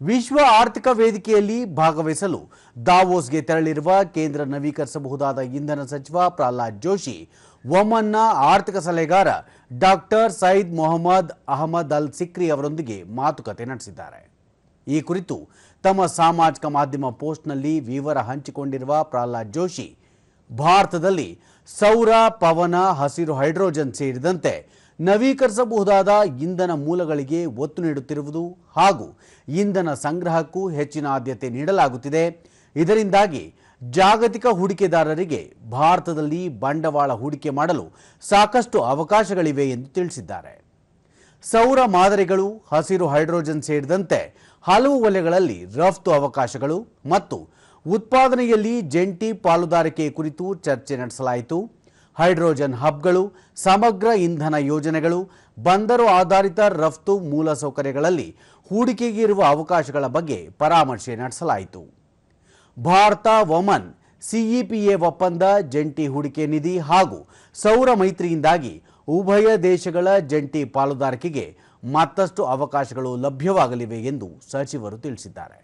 ವಿಶ್ವ ಆರ್ಥಿಕ ವೇದಿಕೆಯಲ್ಲಿ ಭಾಗವಹಿಸಲು ದಾವೋಸ್ಗೆ ತೆರಳಿರುವ ಕೇಂದ್ರ ನವೀಕರಿಸಬಹುದಾದ ಇಂಧನ ಸಚಿವ ಪ್ರಹ್ಲಾದ್ ಜೋಶಿ, ಒಮನ್ನ ಆರ್ಥಿಕ ಸಲಹೆಗಾರ ಡಾಕ್ಟರ್ ಸೈದ್ ಮೊಹಮ್ಮದ್ ಅಹಮದ್ ಅಲ್ ಸಿಕ್ರಿ ಅವರೊಂದಿಗೆ ಮಾತುಕತೆ ನಡೆಸಿದ್ದಾರೆ. ಈ ಕುರಿತು ತಮ್ಮ ಸಾಮಾಜಿಕ ಮಾಧ್ಯಮ ಪೋಸ್ಟ್ನಲ್ಲಿ ವಿವರ ಹಂಚಿಕೊಂಡಿರುವ ಪ್ರಹ್ಲಾದ್ ಜೋಶಿ, ಭಾರತದಲ್ಲಿ ಸೌರ, ಪವನ, ಹಸಿರು ಹೈಡ್ರೋಜನ್ ಸೇರಿದಂತೆ ನವೀಕರಿಸಬಹುದಾದ ಇಂಧನ ಮೂಲಗಳಿಗೆ ಒತ್ತು ನೀಡುತ್ತಿರುವುದು ಹಾಗೂ ಇಂಧನ ಸಂಗ್ರಹಕ್ಕೂ ಹೆಚ್ಚಿನ ಆದ್ಯತೆ ನೀಡಲಾಗುತ್ತಿದೆ. ಇದರಿಂದಾಗಿ ಜಾಗತಿಕ ಹೂಡಿಕೆದಾರರಿಗೆ ಭಾರತದಲ್ಲಿ ಬಂಡವಾಳ ಹೂಡಿಕೆ ಮಾಡಲು ಸಾಕಷ್ಟು ಅವಕಾಶಗಳಿವೆ ಎಂದು ತಿಳಿಸಿದ್ದಾರೆ. ಸೌರ ಮಾದರಿಗಳು, ಹಸಿರು ಹೈಡ್ರೋಜನ್ ಸೇರಿದಂತೆ ಹಲವು ವಲಯಗಳಲ್ಲಿ ರಫ್ತು ಅವಕಾಶಗಳು ಮತ್ತು ಉತ್ಪಾದನೆಯಲ್ಲಿ ಜಂಟಿ ಪಾಲುದಾರಿಕೆ ಕುರಿತು ಚರ್ಚೆ ನಡೆಸಲಾಯಿತು. ಹೈಡ್ರೋಜನ್ ಹಬ್ಗಳು, ಸಮಗ್ರ ಇಂಧನ ಯೋಜನೆಗಳು, ಬಂದರು ಆಧಾರಿತ ರಫ್ತು ಮೂಲಸೌಕರ್ಯಗಳಲ್ಲಿ ಹೂಡಿಕೆಗಿರುವ ಅವಕಾಶಗಳ ಬಗ್ಗೆ ಪರಾಮರ್ಶೆ ನಡೆಸಲಾಯಿತು. ಭಾರತ ಒಮನ್ ಸಿಇಪಿಎ ಒಪ್ಪಂದ, ಜಂಟಿ ಹೂಡಿಕೆ ನಿಧಿ ಹಾಗೂ ಸೌರ ಮೈತ್ರಿಯಿಂದಾಗಿ ಉಭಯ ದೇಶಗಳ ಜಂಟಿ ಪಾಲುದಾರಿಕೆಗೆ ಮತ್ತಷ್ಟು ಅವಕಾಶಗಳು ಲಭ್ಯವಾಗಲಿವೆ ಎಂದು ಸಚಿವರು ತಿಳಿಸಿದ್ದಾರೆ.